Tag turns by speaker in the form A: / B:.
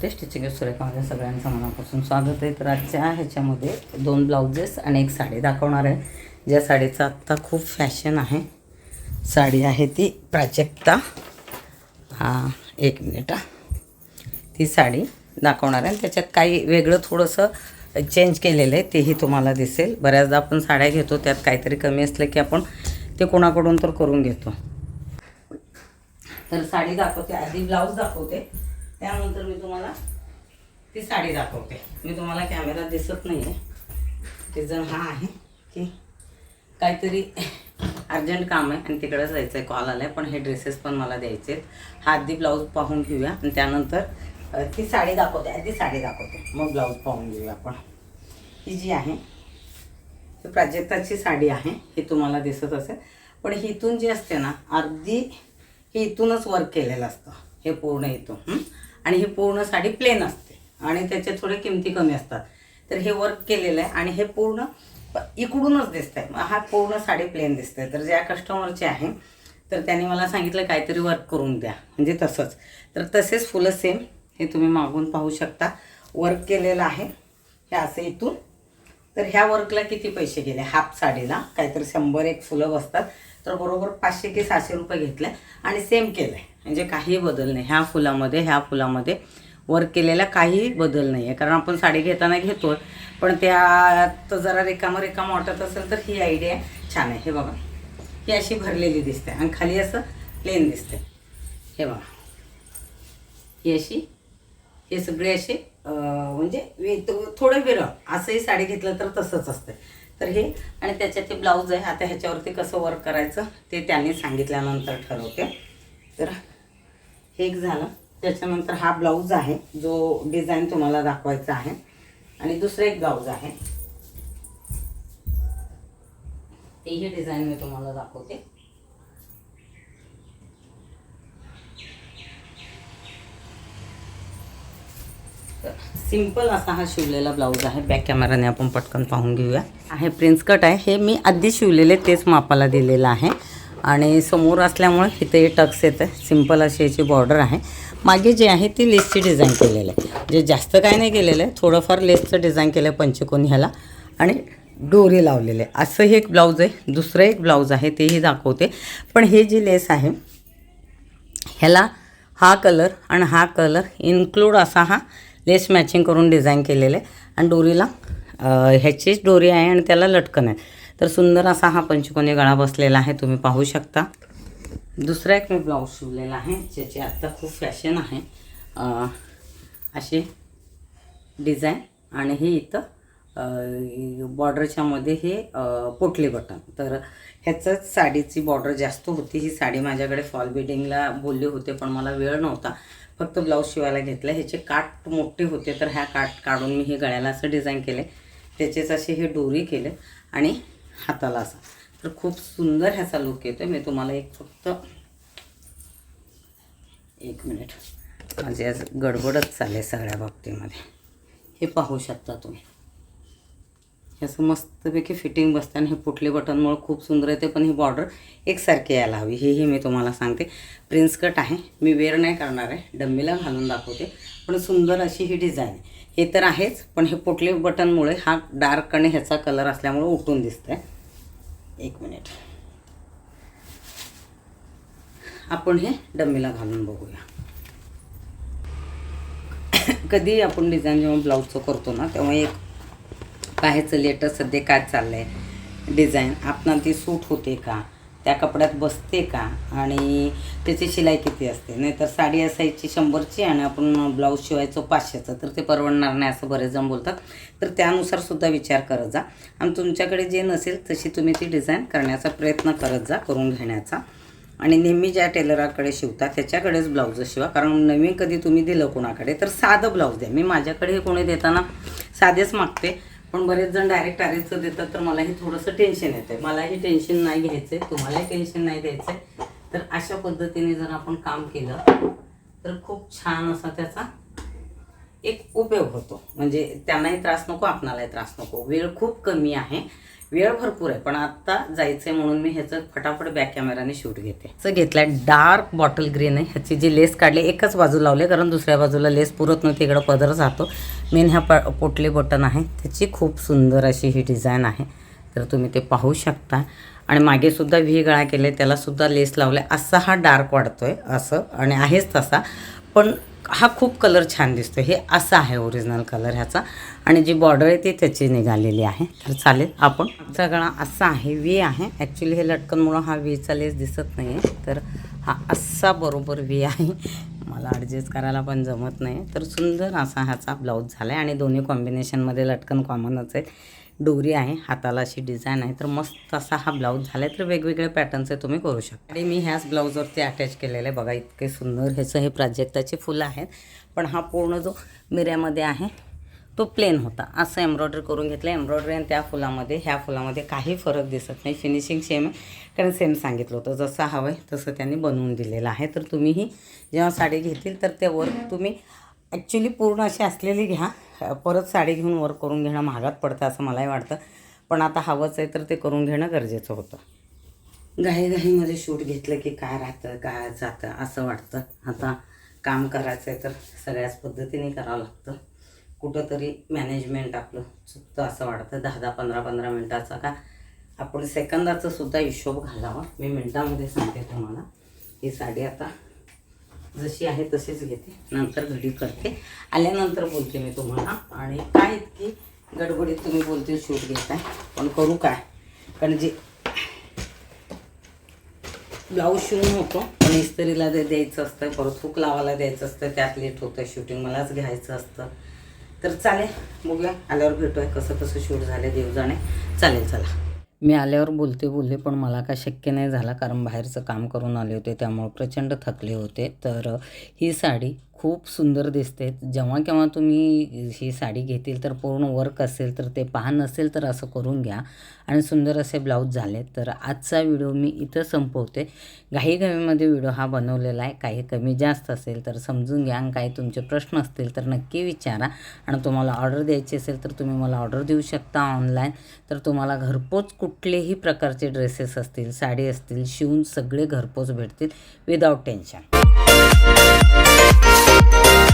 A: करते. स्टिचिंग सुरेखामध्ये सगळ्यांचं मनापासून स्वागत आहे. तर आजच्या ह्याच्यामध्ये दोन ब्लाउजेस आणि एक साडी दाखवणार आहे. ज्या साडीचं आत्ता खूप फॅशन आहे. साडी आहे ती प्राजक्ता. हां एक मिनिट हा. ती साडी दाखवणार आहे. आणि त्याच्यात काही वेगळं थोडंसं चेंज केलेलं आहे. तेही तुम्हाला दिसेल. बऱ्याचदा आपण साड्या घेतो त्यात काहीतरी कमी असलं की आपण ते कोणाकडून तर करून घेतो. तर साडी दाखवते. आधी ब्लाऊज दाखवते. त्यानंतर मी तुम्हाला ती साडी दाखवते. मी तुम्हाला कॅमेरा दिसत नाही आहे ते जण हा आहे की काहीतरी अर्जंट काम आहे आणि तिकडे जायचं आहे कॉल आला आहे पण हे ड्रेसेस पण मला द्यायचे आहेत हाती ब्लाऊज पाहून घेऊया आणि त्यानंतर ती साडी दाखवते आधी साडी दाखवते. मग ब्लाऊज पाहून घेऊया आपण. ही जी आहे ही प्राजक्ताची साडी आहे ही तुम्हाला दिसत असेल. पण हिथून जी असते ना अर्धी हे इथूनच वर्क केलेलं असतं. हे पूर्ण इथून. आणि ही पूर्ण साडी प्लेन असते. आणि त्याच्या थोडे किमती कमी असतात. तर हे वर्क केलेलं आहे आणि हे पूर्ण इकडूनच दिसत मग हा पूर्ण साडी प्लेन दिसते तर ज्या कस्टमरचे आहे तर त्यांनी मला सांगितलं काहीतरी वर्क करून द्या. म्हणजे तसंच. तर तसेच फुलं सेम हे तुम्ही मागून पाहू शकता. वर्क केलेलं आहे. हे असं इथून. तर ह्या वर्कला किती पैसे गेले? हाफ साडीला. काहीतरी शंभर एक फुलं बसतात. तर बरोबर पाचशे की सहाशे रुपये घेतले. आणि सेम केलं आहे म्हणजे काही बदल नाही. ह्या फुलामध्ये ह्या फुलामध्ये वर्क केलेला काहीही बदल नाही आहे कारण आपण साडी घेताना घेतो पण त्यात जरा रिकामं रिकामं वाटत असेल तर ही आयडिया छान आहे. हे बघा. ही अशी भरलेली दिसते आणि खाली असं प्लेन दिसते. हे बघा. ही अशी हे सगळे असे म्हणजे वे- थोडं विरळ. असंही साडी घेतलं तर तसंच असतं तर हे आणि त्याच्यात ते ब्लाऊज आहे. आता ह्याच्यावरती कसं वर्क करायचं ते त्यांनी सांगितल्यानंतर ठरवते. तर हे एक झालं. त्याच्यानंतर हा ब्लाऊज आहे जो डिझाईन तुम्हाला दाखवायचा आहे. आणि दुसरं एक ब्लाऊज आहे. तेही डिझाईन मी तुम्हाला दाखवते. सिंपल असा हा शिवलेला ब्लाऊज आहे. बॅक कॅमेराने आपण पटकन पाहून घेऊया. आहे प्रिन्स कट आहे. हे मी आधी शिवलेले तेच मापाला दिलेलं आहे. आणि समोर असल्यामुळे इथे टक्स येतं सिंपल अशी याची बॉर्डर आहे. मागे जे आहे ती लेसची डिझाईन केलेलं आहे. जे जास्त काय नाही केलेलं आहे थोडंफार लेसचं डिझाईन केलं आहे पंचकोनी ह्याला. आणि डोरी लावलेले आहे. असंही एक ब्लाऊज आहे. दुसरं एक ब्लाऊज आहे तेही दाखवते. पण हे जी लेस आहे ह्याला हा कलर आणि हा कलर इन्क्लूड असा हा लेस मॅचिंग करून डिझाईन केलेलं आहे. आणि डोरीला ह्याचीच डोरी आहे आणि त्याला लटकन आहे. तर सुंदर असा हा पंचकोनी गळा बसलेला आहे तुम्ही पाहू शकता. दुसरा एक मी ब्लाऊज शिवलेला आहे ज्याची आत्ता खूप फॅशन आहे. असे अशी डिझाईन आणि हे इथं बॉर्डरच्यामध्ये हे पोटले पोटली बटन तर ह्याचंच साडीची बॉर्डर जास्त होती. ही साडी माझ्याकडे फॉल बिडिंगला बोलले होते पण मला वेळ नव्हता. फक्त ब्लाऊज शिवायला घेतलं. ह्याचे काट मोठे होते तर ह्या काट काढून मी हे गळ्याला असं डिझाईन केले. त्याचेच असे हे डोरी केले. आणि हाताला असा. तर खूप सुंदर ह्याचा लुक येतो मी तुम्हाला एक फक्त एक मिनिट माझी आज गडबडच चालेल सगळ्या बाबतीमध्ये. हे पाहू शकता तुम्ही. हे असं मस्तपैकी फिटिंग बसतं आणि हे पुटली बटनमुळं खूप सुंदर येते. पण ही बॉर्डर एकसारखी यायला हवी. हेही मी तुम्हाला सांगते. प्रिन्स कट आहे. मी वेअर नाही करणार आहे. डम्मीला घालून दाखवते. पण सुंदर अशी ही डिझाईन आहे. हे तर आहेच पण हे पुटली बटनमुळे हा डार्क आणि ह्याचा कलर असल्यामुळे उठून दिसतंय. एक मिनिट. आपण हे डम्मीला घालून बघूया. कधी आपण डिझाईन जेव्हा ब्लाऊजचं करतो ना तेव्हा एक पाहायचं लेटर सध्या काय चाललं आहे डिझाईन आपण ती सूट होते का? त्या कपड्यात बसते का? आणि त्याची शिलाई किती असते? नाहीतर साडी असायची शंभरची आणि आपण ब्लाऊज शिवायचो पाचशेचं. तर ते परवडणार नाही असं बरेच जण बोलतात. तर त्यानुसार सुद्धा विचार करत जा. आणि तुमच्याकडे जे नसेल तशी तुम्ही ती डिझाईन करण्याचा प्रयत्न करत जा करून घेण्याचा. आणि नेहमी ज्या टेलराकडे शिवता त्याच्याकडेच ब्लाऊज शिवा. कारण नवीन कधी तुम्ही दिलं कोणाकडे तर साधं ब्लाऊज द्या. मी माझ्याकडे कोणी देताना साधेच मागते. पण बरेच जण डायरेक्ट आरेचं देतात तर मलाही थोडंसं टेन्शन येतं मलाही टेन्शन नाही घ्यायचं आहे तुम्हालाही टेन्शन नाही द्यायचं आहे तर अशा पद्धतीने जर आपण काम केलं तर खूप छान असा त्याचा एक उपयोग होतो. म्हणजे त्यांनाही त्रास नको आपणालाही त्रास नको. वेळ खूप कमी आहे. वेळ भरपूर आहे. पण आता जायचंय म्हणून मी ह्याचं फटाफट बॅक कॅमेराने शूट घेते. असं घेतलाय डार्क बॉटल ग्रीन आहे. ह्याची जी लेस काढली एकच बाजू लावले कारण दुसऱ्या बाजूला लेस पुरत नव्हती. इकडं पदर जातो मेन ह्या प पोटले बटन आहे. त्याची खूप सुंदर अशी ही डिझाईन आहे. तर तुम्ही ते पाहू शकता. आणि मागेसुद्धा व्ही गळा केले त्यालासुद्धा लेस लावले असा हा डार्क वाढतो आहे असं. आणि आहेच तसा. पण हा खूप कलर छान दिसतो हे असा आहे ओरिजिनल कलर ह्याचा. आणि जी बॉर्डर आहे ती त्याची निघालेली आहे. तर चालेल आपण आमचा गळा असा आहे व्ही आहे. ॲक्च्युली हे लटकनमुळं हा वीचा लेस दिसत नाही आहे तर हा असा बरोबर वी आहे. मला ॲडजस्ट करायला पण जमत नाही तर सुंदर असा ह्याचा ब्लाऊज झाला आहे आणि दोन्ही कॉम्बिनेशनमध्ये लटकन कॉमनच आहे. डोरी आहे हाताला अशी डिझाईन आहे तर मस्त असा हा ब्लाऊज झाला आहे तर वेगवेगळे पॅटर्नचे तुम्ही करू शकता. आणि मी ह्याच ब्लाऊजवरती अटॅच केलेलं आहे. बघा इतके सुंदर ह्याचं हे प्राजक्ताचे फुलं आहेत पण हा पूर्ण जो मिऱ्यामध्ये आहे तो प्लेन होता. असं एम्ब्रॉयडरी करून घेतलं एम्ब्रॉयडरी आणि त्या फुलामध्ये ह्या फुलामध्ये काही फरक दिसत नाही. फिनिशिंग सेम आहे. कारण सेम सांगितलं होतं. जसं हवं आहे तसं त्यांनी बनवून दिलेलं आहे. तर तुम्हीही जेव्हा साडी घेतील तर ते वर्क तुम्ही ॲक्च्युली पूर्ण अशी असलेली घ्या. परत साडी घेऊन वर्क करून घेणं महागात पडतं असं मलाही वाटतं. पण आता हवंच आहे तर ते करून घेणं गरजेचं होतं. घाईघाईमध्ये शूट घेतलं की काय राहतं काय जातं असं वाटतं. आता काम करायचं आहे तर सगळ्याच पद्धतीने करावं लागतं. कुठंतरी मॅनेजमेंट आपलं चुकतं असं वाटतं. दहा दहा पंधरा पंधरा मिनटाचा का? आपण सेकंदाचा सुद्धा हिशोब घालावा. मी मिनटामध्ये सांगते तुम्हाला. ही साडी आता जशी आहे तशीच घेते. नंतर घडी करते. आल्यानंतर बोलते मी तुम्हाला. आणि काय इतकी गडबडीत तुम्ही बोलते शूट घेताय. पण करू काय? कारण जे ब्लाऊज शिवून होतो पण इस्त्रीला ते द्यायचं असतं परत हुक लावायला द्यायचं असतं त्यात लेट होतं शूटिंग मलाच घ्यायचं असतं. तर चालेल बघूया. आल्यावर भेटूया कसं कसं शूट झालं देव जाणे चालेल चला. मी आल्यावर बोलते बोलले पण मला काय शक्य नाही झाला. कारण बाहेरचं काम करून आले होते त्यामुळं प्रचंड थकले होते. तर ही साडी खूप सुंदर दिसते. जेव्हा केव्हा तुम्ही ही साडी घेतील तर पूर्ण वर्क असेल तर ते पहा नसेल तर असं करून घ्या. आणि सुंदर असे ब्लाऊज झाले तर आजचा व्हिडिओ मी इथं संपवते. घाईघाईमध्ये व्हिडिओ हा बनवलेला आहे. काही कमी जास्त असेल तर समजून घ्या. आणि काही तुमचे प्रश्न असतील तर नक्की विचारा. आणि तुम्हाला ऑर्डर द्यायची असेल तर तुम्ही मला ऑर्डर देऊ शकता ऑनलाईन तर तुम्हाला घरपोच कुठलेही प्रकारचे ड्रेसेस असतील साडी असतील शिवून सगळे घरपोच भेटतील विदाऊट टेन्शन